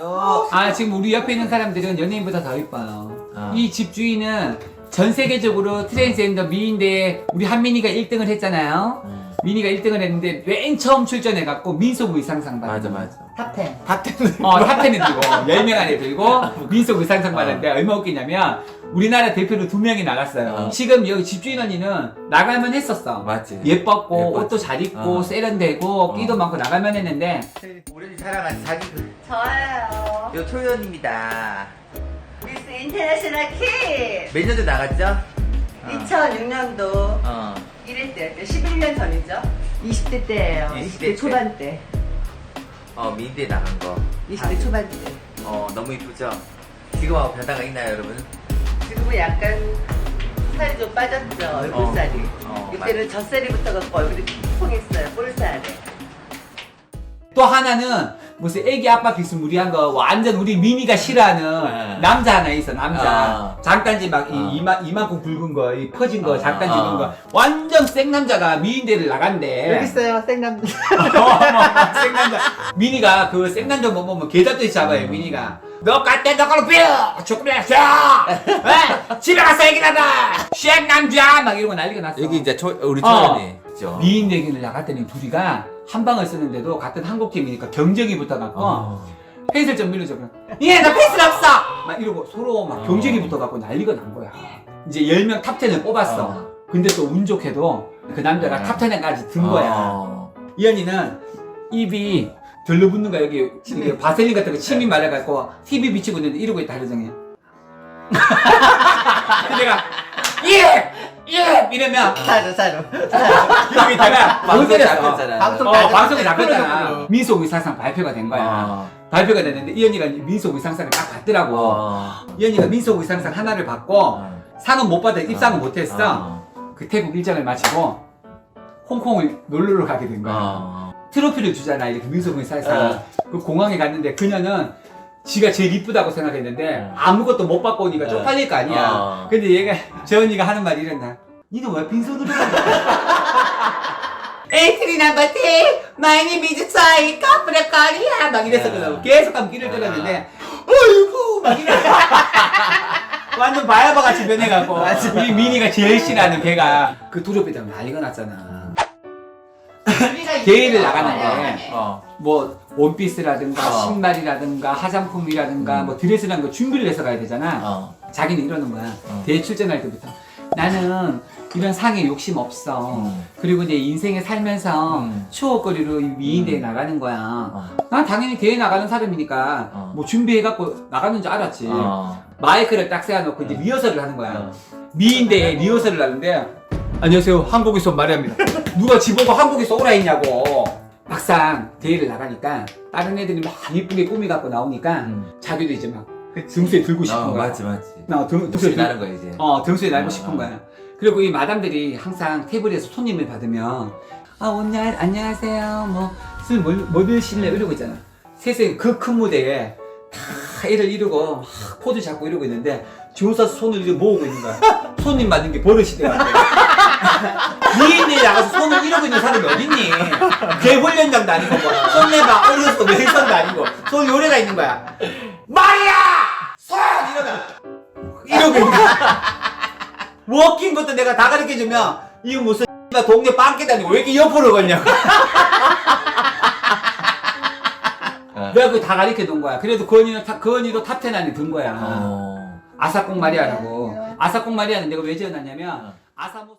어. 아 지금 우리 옆에 있는 사람들은 연예인보다 더 이뻐요. 아. 이 집주인은 전 세계적으로 트랜스젠더 미인대에 우리 한민이가 1등을 했잖아요. 음. 민이가 1등을 했는데 맨 처음 출전해갖고 민속 의상상 맞아 받은 맞아. 탑10. 탑텐. 어, 탑10에 들고 10명 안에 들고 민속 의상상 어. 받았는데 얼마 웃기냐면 우리나라 대표로 두 명이 나갔어요. 어. 지금 여기 집주인 언니는 나갈만 했었어. 맞지. 예뻤고 예뻤지. 옷도 잘 입고 어. 세련되고 어. 끼도 많고 나갈만 했는데 우리 사랑하는 사진 저예요. 요 초연입니다. 미스 인터내셔널 키. 몇 년도 나갔죠? 어. 2006년도 어. 1일 때, 11년 전이죠. 20대 때예요. 20대 20대, 때? 초반 때. 어 민대 나간 거. 20대 초반 때. 어 너무 이쁘죠? 지금하고 변화가 있나요 여러분? 지금은 약간 살이 좀 빠졌죠. 얼굴살이. 어, 이때는 젖살이부터 갖고 얼굴이 통통했어요. 볼살에. 또 하나는 무슨 애기 아빠 비스무리한 거 완전 우리 미니가 싫어하는 네. 남자 하나 있어 남자 아. 장단지 막 이, 아. 이만 이만큼 굵은 거 이 퍼진 거 아. 장단지 아. 이런 거 완전 생 남자가 미인대를 나간대 있어요, 생남자. 생 남자 미니가 그생 남자 못 보면 개잡듯이 잡아요 미니가 너 갈때 너걸로 비어 초콜릿 자 집에 가서 얘기하다 생 남자 막 이러고 난리가 났어 여기 이제 초 우리 어. 초연이 있죠. 미인 대기를 나갔더니 둘이가 한 방을 쓰는데도 같은 한국 팀이니까 경쟁이 붙어갖고 어. 페이스를 좀 밀어줘. 얘, 나 페이스 없어! 막 이러고 서로 막 어. 경쟁이 붙어갖고 난리가 난 거야. 이제 10명 탑10을 뽑았어. 어. 근데 또 운 좋게도 그 남자가 네. 탑10에까지 든 거야. 어. 이 언니는 입이 들러붙는 거야. 여기, 여기 바셀린 같은 거 침이 말라갖고 TV 비치고 있는데 이러고 있다 하루 종일. 근데 내가, 예! 예! 이러면 사로, 사로. 방송. 방송 어, 다 방송에 잡혔어. 잡혔잖아. 프로그램으로. 민속 의상상 발표가 된 거야. 어. 발표가 됐는데 이 언니가 민속 의상상을 딱 받더라고. 어. 이 언니가 민속 의상상 하나를 받고 어. 상은 못 받아 입상은 못했어. 어. 그 태국 일정을 마치고 홍콩을 놀러를 가게 된 거야. 어. 트로피를 주잖아 이렇게 민속 의상상. 어. 그 공항에 갔는데 그녀는 지가 제일 이쁘다고 생각했는데 어. 아무것도 못 받고 오니까 어. 쪽팔릴 거 아니야. 어. 근데 얘가 저 언니가 하는 말이 이랬나? 니는 왜 빈손으로 에이트리 넘버 티 마이 네임 이즈 차이 카프레 코리아 막 이랬었거든 계속 하면 귀를 뚫었는데 어이구 막 이래 완전 바야바 같이 변해갖고 우리 미니가 제일 싫어하는 걔가 그 두렵이 때문에 난리가 났잖아 대회를 나가는데 어. 뭐 원피스라든가 어. 신발이라든가 화장품이라든가 음. 뭐 드레스라는 거 준비를 해서 가야 되잖아 어. 자기는 이러는 거야. 어. 대회 출전할 때부터. 나는 이런 상에 욕심 없어. 음. 그리고 내 인생에 살면서 음. 추억거리로 이 미인대에 음. 나가는 거야. 어. 난 당연히 대회 나가는 사람이니까 어. 뭐 준비해갖고 나가는 줄 알았지. 어. 마이크를 딱 세워놓고 이제 어. 리허설을 하는 거야. 어. 미인대에 리허설을 하는데 안녕하세요. 한국에서 마리아입니다. 누가 지보고 한국에서 오라 했냐고. 막상 대회를 나가니까 다른 애들이 막 이쁘게 꾸미 갖고 나오니까 음. 자기도 이제 막 등수에 들고 싶은 어, 거야. 맞지 맞지. 나 등, 등수에 들- 나는 거야 이제. 어, 등수에 날고 어, 싶은 어. 거야. 그리고 이 마담들이 항상 테이블에서 손님을 받으면, 아, 오늘, 안녕하세요. 뭐, 술 뭐, 뭐 드실래? 이러고 있잖아. 세상에 그큰 무대에 다 애를 이러고, 막 포즈 잡고 이러고 있는데, 주무서 손을 이렇게 모으고 있는 거야. 손님 받는 게 버릇이 돼가지고. 미인이 나가서 손을 이러고 있는 사람이 어딨니? 개훈련장도 아니고, 뭐, 손 내봐, 어려서 왼손도 아니고, 손 요래가 있는 거야. 마리아! 손! 이러면, 이러고 있는 거야. 워킹부터 내가 다 가르쳐 주면 이거 무슨 X가 동네 빵개 다니고 왜 이렇게 옆으로 걸냐고 어. 내가 그거 다 가르쳐 둔 거야 그래도 그 언니는 타, 그 언니도 탑10 안에 든 거야 어. 아사콩 마리아라고 아사콩 마리아는 내가 왜 지어놨냐면 어. 아사모